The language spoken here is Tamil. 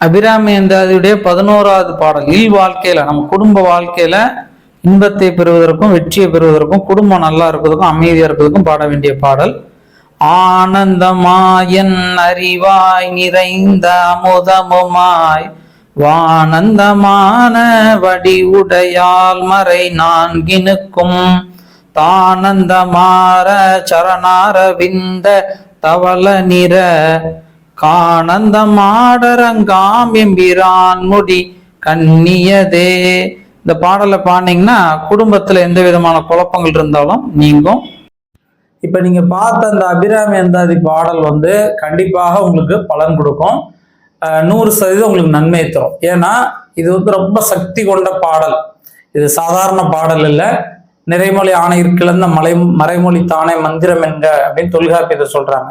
அபிராமி எந்தாதியுடைய பதினோராவது பாடல் இல் வாழ்க்கையில நம்ம குடும்ப வாழ்க்கையில இன்பத்தை பெறுவதற்கும் வெற்றியை பெறுவதற்கும் குடும்பம் நல்லா இருக்கிறதுக்கும் அமைதியா இருப்பதற்கும் பாட வேண்டிய பாடல். ஆனந்தமாயன் அறிவாய் நிறைந்த அமுதமுமாய் வானந்தமான வடிவுடையால் மறை நான்கினுக்கும். தானந்தமாற சரணாரவிந்த தவள நிற காணந்த மாடரங்காம் எம்பிரான் முடி கண்ணியதே. இந்த பாடலை பாடினீங்கன்னா குடும்பத்துல எந்த விதமான குழப்பங்கள் இருந்தாலும் நீங்கும். இப்ப நீங்க பார்த்த அந்த அபிராமி அந்தாதி பாடல் வந்து கண்டிப்பாக உங்களுக்கு பலன் கொடுக்கும். நூறு சதவீதம் உங்களுக்கு நன்மை தரும். ஏன்னா இது வந்து ரொம்ப சக்தி கொண்ட பாடல். இது சாதாரண பாடல் இல்லை. நிறைமொழி ஆணையிற்கிழந்த மலை மறைமொழி தானே மந்திரம் என்க அப்படின்னு தொல்காப்பியத்தை சொல்றாங்க.